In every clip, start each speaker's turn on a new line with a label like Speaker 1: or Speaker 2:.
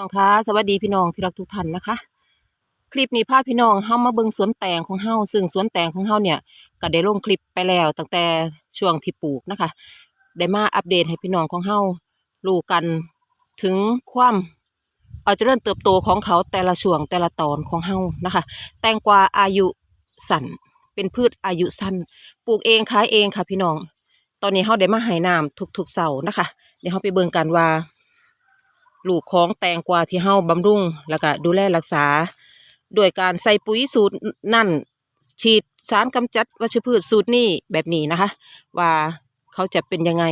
Speaker 1: น้องคะสวัสดีพี่น้องที่รักทุกท่านนะคะ คลิปนี้พาพี่น้องเฮามาเบิ่งสวนแตงของเฮาซึ่งสวนแตงของเฮาเนี่ยก็ได้ลงคลิปไปแล้ว ตั้งแต่ช่วงที่ปลูกนะคะ ได้มาอัปเดตให้พี่น้องของเฮารู้กันถึงความเอาเจริญเติบโตของเขาแต่ละช่วงแต่ละตอนของเฮานะคะ แตงกวาอายุสั้นเป็นพืชอายุสั้นปลูกเองขายเองค่ะพี่น้อง ตอนนี้เฮาได้มาให้น้ำทุกๆเสาร์นะคะ เดี๋ยวเฮาไปเบิ่งกันว่า ลูกของแตงกวาที่เฮาบำรุง แล้วก็ดูแลรักษา โดยการใส่ปุ๋ยสูตรนั่น ฉีดสารกำจัดวัชพืชสูตรนี้แบบนี้นะคะ ว่าเขาจะเป็นยังไง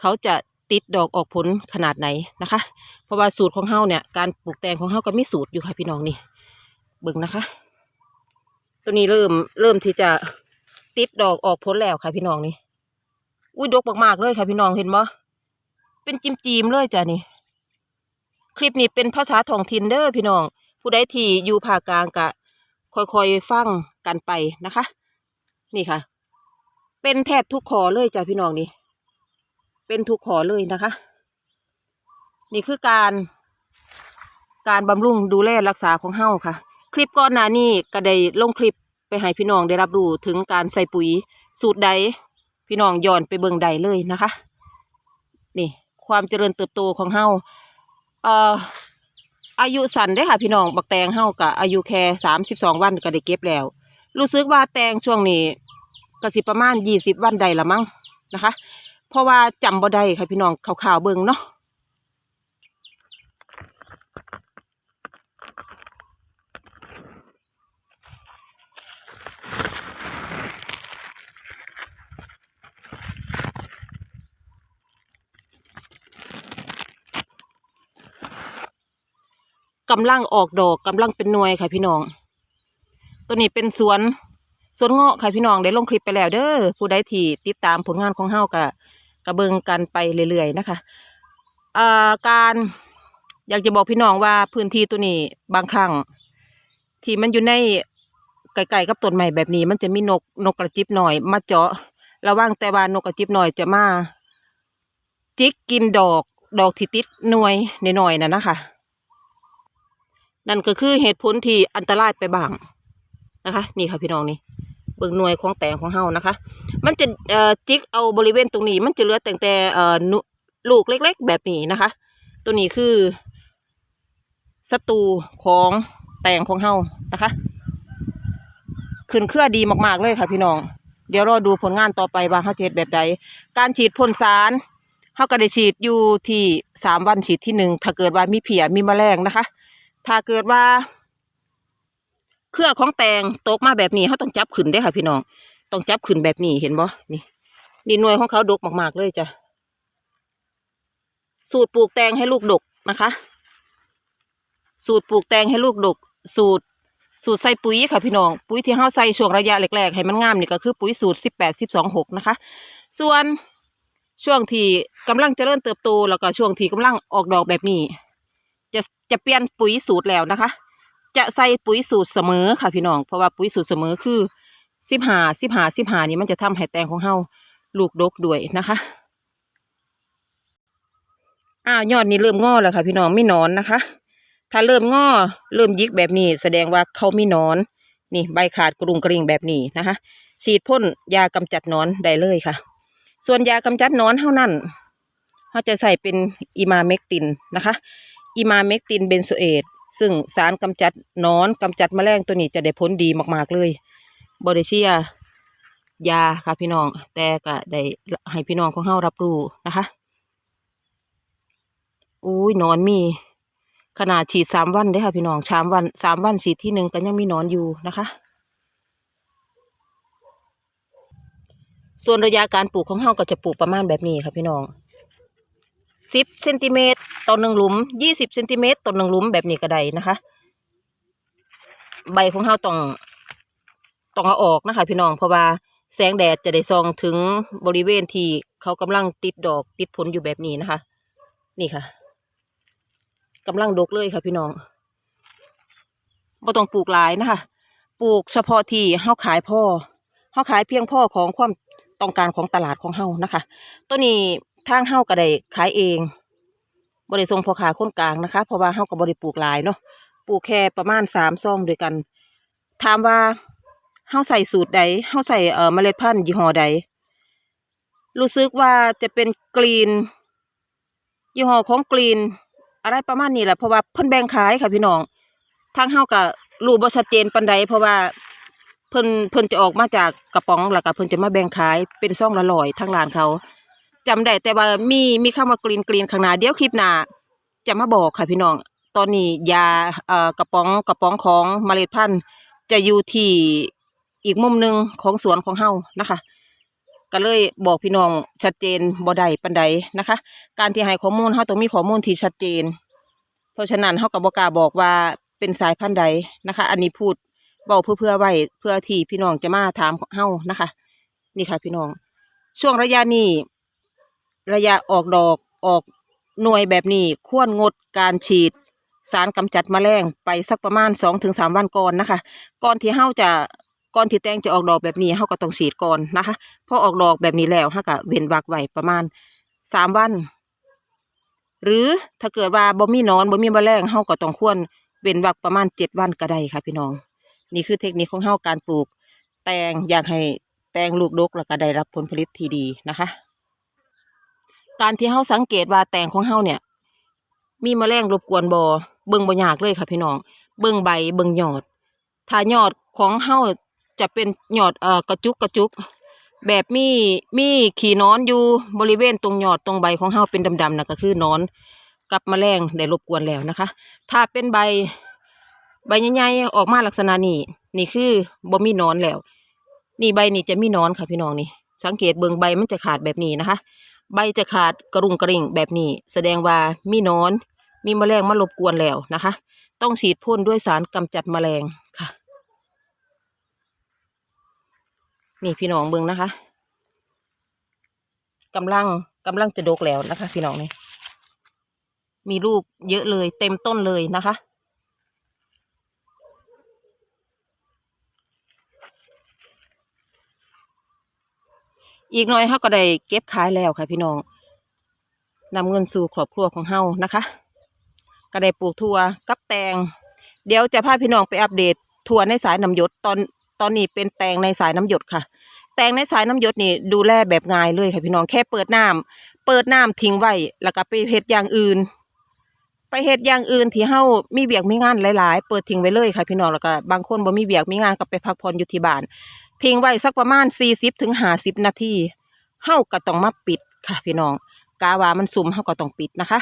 Speaker 1: เขาจะติดดอกออกผลขนาดไหนนะคะ เพราะว่าสูตรของเฮาเนี่ยการปลูกแตงของเฮาก็มีสูตรอยู่ค่ะพี่น้องนี่เบิ่งนะคะ ตัวนี้เริ่มเริ่มที่จะติดดอกออกผลแล้วค่ะพี่น้องนี่อุ้ยดกมากๆเลยค่ะพี่น้องเห็นบ่เป็นจิมจีมเลยจ้ะนี่ คลิปนี้เป็นภาษาท้องถิ่นเด้อพี่น้อง ผู้ใดที่อยู่ภาคกลางกะค่อยๆฟังกันไปนะคะ นี่ค่ะ เป็นแทบทุกขอเลยจ้ะพี่น้องนี่ เป็นทุกขอเลยนะคะ นี่คือการการบำรุงดูแลรักษาของเฮาค่ะ คลิปก่อนหน้านี้ก็ได้ลงคลิปไปให้พี่น้องได้รับรู้ถึงการใส่ปุ๋ยสูตรใด พี่น้องย้อนไปเบิ่งใดเลยนะคะ นี่ ความเจริญเติบโตของเฮา เอ่ออายุสั้นได้ค่ะพี่น้องบักแตงเฮากะอายุแค่สามสิบสองวันก็ได้เก็บแล้ว รู้สึกว่าแตงช่วงนี้ก็สิประมาณยี่สิบวันได้ละมั้งนะคะ เพราะว่าจำบ่ได้ค่ะพี่น้องข่าวๆเบิ่งเนาะ กำลังออกดอกกำลังเป็นหน่วยค่ะพี่น้อง ตัวนี้เป็นสวนสวนเงาะค่ะพี่น้องได้ลงคลิปไปแล้วเด้อผู้ใดที่ติดตามผลงานของเฮากะกระเบิงกันไปเรื่อยๆนะคะเอ่อการอยากจะบอกพี่น้องว่าพื้นที่ตัวนี้บางครั้งที่มันอยู่ในไกลๆกับต้นไม้แบบนี้ มันจะมีนกนกกระจิบหน่อย มาเจาะระวังแต่ว่านกกระจิบหน่อยจะมาจิกกินดอกดอกที่ติดหน่วยหน่อยๆน่ะนะคะ นั่นก็คือเหตุผลที่อันตรายไปบ้างนะคะ นี่ค่ะพี่น้องนี่เบิ่งหน่วยของแตงของเฮานะคะ มันจะจิกเอาบริเวณตรงนี้ มันจะเหลือแต่แต่ลูกเล็ก ๆ แบบนี้นะคะ ตัวนี้คือศัตรูของแตงของเฮานะคะขึ้นเครือดีมาก ๆ เลยค่ะพี่น้อง เดี๋ยวรอดูผลงานต่อไปว่าเฮาจะเฮ็ดแบบใด การฉีดพ่นสารเฮาก็ได้ฉีดอยู่ที่สามวันฉีดที่หนึ่งถ้าเกิดว่ามีเพียมีแมลงนะคะ ถ้าเกิดว่า เครือของแตงตกมาแบบนี้เขาต้องจับขึ้นได้ค่ะ พี่น้อง ต้องจับขึ้นแบบนี้เห็นบ่นี่นี่หน่วยของเขาดกมากๆเลยจ้ะ สูตรปลูกแตงให้ลูกดกนะคะ สูตรปลูกแตงให้ลูกดก สูตรสูตรใส่ปุ๋ยค่ะพี่น้อง ปุ๋ยที่เขาใส่ช่วงระยะแรกๆให้มันงามนี่ก็คือปุ๋ยสูตรสิบแปดสิบสองหกนะคะ ส่วนช่วงที่กำลังเจริญเติบโตแล้วก็ช่วงที่กำลังออกดอกแบบนี้ จะจะเปลี่ยนปุ๋ยสูตรแล้วนะคะ จะใส่ปุ๋ยสูตรเสมอค่ะพี่น้อง เพราะว่าปุ๋ยสูตรเสมอคือสิบหาสิบหาสิบหานี่มันจะทำให้แตงของเฮาลูกดกด้วยนะคะอ้าวยอดนี่เริ่มงอแล้วค่ะพี่น้องไม่นอนนะคะ ถ้าเริ่มงอเริ่มยิกแบบนี้ แสดงว่าเขาไมีหนอน นี่ใบขาดกรุงกริงแบบนี้นะคะ ฉีดพ่นยากำจัดนอนได้เลยค่ะ ส่วนยากำจัดนอนเท่านั้นเขาจะใส่เป็นอีมาเมกตินนะคะ อีมาเมกตินเบนโซเอตซึ่งสารกำจัดนอนกำจัดแมลงตัวนี้จะได้ผลดีมาก ๆ เลยบริเชียยาค่ะพี่น้อง แต่ก็ได้ให้พี่น้องของเฮารับรู้นะคะอุ้ยนอนมี ขนาดฉีดสามวันเด้ค่ะพี่น้องสามวันสามวันฉีดที่หนึ่งก็ยังมีนอนอยู่นะคะ ส่วนระยะการปลูกของเฮาก็จะปลูกประมาณแบบนี้ค่ะพี่น้อง สิบเซนติเมตรต่อหนึ่งหลุมยี่สิบเซนติเมตรต่อหนึ่งหลุมแบบนี้ก็ได้นะคะ ใบของเราต้องต้องเอาออกนะคะ พี่น้องเพราะว่าแสงแดดจะได้ส่องถึงบริเวณที่เขากำลังติดดอกติดผลอยู่แบบนี้นะคะ นี่ค่ะกำลังดกเลยค่ะพี่น้องบ่ต้องปลูกหลายนะคะ ปลูกเฉพาะที่เฮาขายพ่อเฮาขายเพียงพ่อของความต้องการของตลาดของเฮานะคะ ตัวนี้ ทางเฮาก็ได้ขายเองบริทรงพอขาคนกลางนะคะ เพราะว่าเฮากับบริปลูกหลายเนาะปลูกแค่ประมาณสามซองด้วยกัน ถามว่าเฮาใส่สูตรใดเฮาใส่เอ่อเมล็ดพันธุ์ยี่ห้อใด รู้สึกว่าจะเป็นกรีนยี่ห้อของกรีน อะไรประมาณนี้แหละเพราะว่าเพิ่นแบ่งขายค่ะพี่น้องทางเฮาก็รู้บ่ชัดเจนปานใดเพราะว่าเพิ่นเพิ่นจะออกมาจากกระป๋องแล้วก็เพิ่นจะมาแบ่งขายเป็นซองละร้อยทางร้านเขา จำได้แต่ว่ามีมีคำว่ากรีนกรีนข้างหน้าเดี๋ยวคลิปหน้าจะมาบอกค่ะพี่น้อง ตอนนี้ยาเอ่อกระป๋องกระป๋องของเมล็ดพันธุ์ จะอยู่ที่อีกมุมหนึ่งของสวนของเฮานะคะ ก็เลยบอกพี่น้องชัดเจนบ่ได้ปันใดนะคะ การที่ให้ข้อมูลเฮาต้องมีข้อมูลที่ชัดเจน เพราะฉะนั้นเฮาก็บ่กล้าบอกว่าเป็นสายพันธุ์ใดนะคะ อันนี้พูดเว้าเพื่อเพื่อไว้เพื่อที่พี่น้องจะมาถามเฮานะคะ นี่ค่ะพี่น้อง ช่วงระยะนี้ ระยะออกดอกออกหน่วยแบบนี้ควรงดการฉีดสารกำจัดแมลงไปสักประมาณสองถึงสามวันก่อนนะคะ ก่อนที่เฮาจะก่อนที่แตงจะออกดอกแบบนี้เฮาก็ต้องฉีดก่อนนะคะพอออกดอกแบบนี้แล้วเฮาก็เว้นวักไว้ประมาณสามวัน หรือถ้าเกิดว่าบ่มีนอนบ่มีแมลงเฮาก็ต้องควรเว้นวักประมาณเจ็ดวันก็ได้ค่ะพี่น้อง นี่คือเทคนิคของเฮาการปลูก แตงอยากให้แตงลูกดกแล้วก็ได้รับผลผลิตที่ดีนะคะ การที่เฮาสังเกตว่าแตงของเฮาเนี่ย มีแมลงรบกวนบอเบิ่งบ่ยากเลยค่ะพี่น้อง เบิ่งใบเบิ่งยอด ถ้ายอดของเฮาจะเป็นยอดเอ่อกระจุกกระจุก แบบมีมีขี้นอนอยู่บริเวณตรงยอดตรงใบของเฮาเป็นดำๆนะก็คือนอนกับแมลงได้รบกวนแล้วนะคะ ถ้าเป็นใบใบใหญ่ๆออกมาลักษณะนี้นี่คือบ่มีนอนแล้ว นี่ใบนี่จะมีนอนค่ะพี่น้องนี่ สังเกตเบิ่งใบมันจะขาดแบบนี้นะคะ ใบจะขาดกระรุงกระริ่งแบบนี้ แสดงว่ามีนอน มีแมลงมารบกวนแล้วนะคะ ต้องฉีดพ่นด้วยสารกำจัดแมลงค่ะ นี่พี่น้องเบิ่งนะคะกำลังกำลังจะดกแล้วนะคะ พี่น้องนี่มีลูกเยอะเลยเต็มต้นเลยนะคะ อีกหน่อยเขาก็ได้เก็บขายแล้วค่ะพี่น้องนำเงินสู่ครอบครัวของเฮานะคะ ก็ได้ปลูกถั่วกับแตง เดี๋ยวจะพาพี่น้องไปอัปเดตถั่วในสายน้ำหยดตอนตอนนี้เป็นแตงในสายน้ำหยดค่ะ แตงในสายน้ำหยดนี่ดูแลแบบง่ายเลยค่ะพี่น้องแค่เปิดน้ำเปิดน้ำทิ้งไว้แล้วก็ไปเฮ็ดอย่างอื่น ไปเฮ็ดอย่างอื่นที่เฮามีเบียกมีงานหลาย ๆ เปิดทิ้งไว้เลยค่ะพี่น้องแล้วก็บางคนบ่มีเบียกมีงานก็ไปพักผ่อนอยู่ที่บ้าน ทิ้งไว้สักประมาณ 40ถึง50 นาทีเฮาก็ต้องมาปิดค่ะพี่น้อง กาวามันซุ่มเฮาก็ต้องปิดนะคะ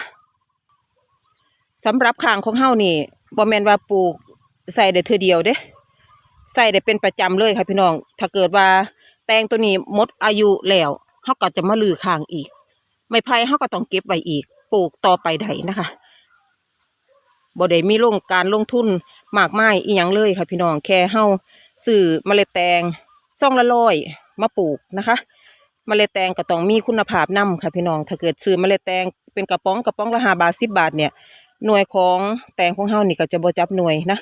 Speaker 1: สำหรับข้างของเฮานี่บ่แม่นว่าปลูกใส่ได้เทื่อเดียวเด้ใส่ได้เป็นประจำเลยค่ะพี่น้อง ถ้าเกิดว่าแตงตัวนี้หมดอายุแล้วเฮาก็จะมาลือข้างอีก ไม้ไผ่เฮาก็ต้องเก็บไว้อีก ปลูกต่อไปได้นะคะบ่ได้มีลงการลงทุนมากมายอีหยังเลยค่ะพี่น้องแค่เฮาซื้อเมล็ดแตง ซ่องละร้อยมาปลูกนะคะเมล็ดแตงก็ต้องมีคุณภาพนํค่ะพี่น้อง ถ้าเกิดซื้อเมล็ดแตงเป็นกระป๋องกระป๋องละห้าบาทสิบบาทเนี่ยหน่วยของแตงของเฮานี่ก็จะบ่จับหน่วยนะ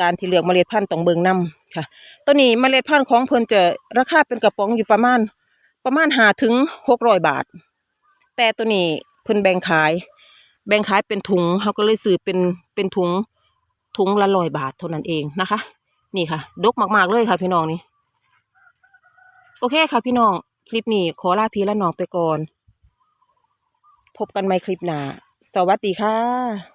Speaker 1: การที่เลือกเมล็ดพันธุ์ต้องเบิ่งนํค่ะตัวนี้เมล็ดพันธุ์ของเพิ่นจะราคาเป็นกระป๋องอยู่ประมาณประมาณหาถึงหกร้อยบาท แต่ตัวนี้เพิ่นแบ่งขาย แบ่งขายเป็นถุงเฮาก็เลยซื้อเป็นเป็นถุงถุงละร้อยบาทเท่านั้นเองนะคะ นี่ค่ะ ดกมากๆเลยค่ะพี่น้องนี่ โอเคค่ะพี่น้อง คลิปนี้ขอลาพี่และน้องไปก่อน พบกันใหม่คลิปหน้า สวัสดีค่ะ